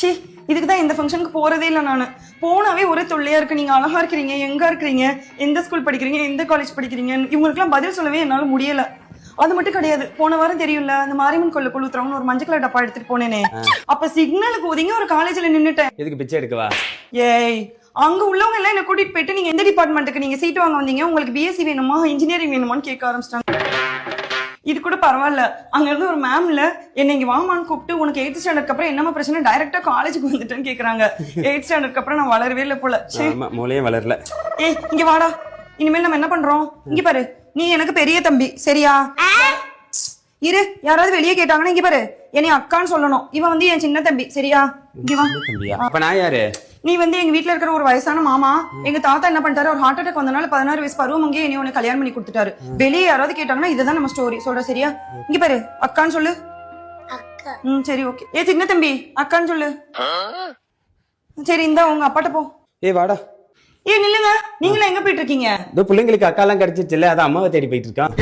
C இதுக்கு தான் இந்த ஃபங்க்ஷனுக்கு போறதே இல்லை நான். போனாவே ஒரே தொல்லையா இருக்கு. நீங்க அழகா இருக்கிறீங்க எங்க இருக்கிறீங்க எந்த ஸ்கூல் படிக்கிறீங்க எந்த காலேஜ் படிக்கிறீங்க இவங்களுக்குலாம் பதில் சொல்லவே என்னால முடியல. அது மட்டும் கிடையாது. போன வாரம் தெரியும்ல அந்த மாரியம்மன் கொள்ள கொளுத்துறவங்க ஒரு மஞ்சள் கலர் டப்பா எடுத்துட்டு போனேனே. அப்ப சிக்னலுக்கு ஒதுங்கி ஒரு காலேஜ்ல நின்னுட்டேன். எதுக்கு பிச்சை எடுக்கவா? ஏய் அங்க உள்ளவங்க எல்லாம் என்ன கூட்டிட்டு போயிட்டு நீங்க எந்த டிபார்ட்மெண்ட்டுக்கு நீங்க சீட் வாங்க வந்தீங்க? உங்களுக்கு பிஎஸ்சி வேணுமா? இன்ஜினியரிங் வேணுமான்னு கேட்க ஆரம்பிச்சிட்டாங்க. இது கூட பரவாயில்ல. அங்க இருந்து ஒரு மேம்ல என்ன இங்க வாமான்னு கூப்பிட்டு உனக்கு எயிட் ஸ்டாண்டர்ட்க்கு அப்புறம் என்னமா பிரச்சனை? டைரக்டா காலேஜுக்கு வந்துட்டேன்னு கேக்குறாங்க. எயிட் ஸ்டாண்டர்ட்க்கு அப்புறம் நான் வளரவே இல்லை போல. மூளையும் வளரல. ஏய் இங்க வாடா. இனிமேல் நம்ம என்ன பண்றோம்? இங்க பாரு. நீ எனக்கு பெரிய தம்பி. சரியா? இரு. யாராவது வெளியே கேட்டாங்கன்னா இங்க பாரு. என்னை அக்கான்னு சொல்லணும். இவன் வந்து என் சின்ன தம்பி. சரியா? இங்க வா. அப்ப நான் யாரு? நீ வந்து எங்க வீட்ல இருக்கிற ஒரு வயசான மாமா எங்க தாத்தா என்ன பண்ணிட்டாரு? ஒரு ஹார்ட் அட்டாக் வந்தனால பதினாறு வயசு பருவம் அங்கேயே என்னை உனக்கு கல்யாணம் பண்ணி கொடுத்துட்டாரு. வெளியே யாராவது கேட்டாங்கன்னா இதுதான் நம்ம ஸ்டோரி சொல்ற சரியா? இங்க பாரு அக்கான்னு சொல்லு. அக்கா. ம் சரி ஓகே ஏ சின்ன தம்பி அக்கான்னு சொல்லு. சரி இந்தா உங்க அப்பாட்ட போ. ஏய் வாடா. ஏ நில்லுங்க. நீங்களும் எங்க போயிட்டு இருக்கீங்க? இதோ பிள்ளைங்களுக்கு அக்காலாம் கிடைச்சிச்சுல்ல அதான் அம்மாவை தேடி போயிட்டு இருக்கான்.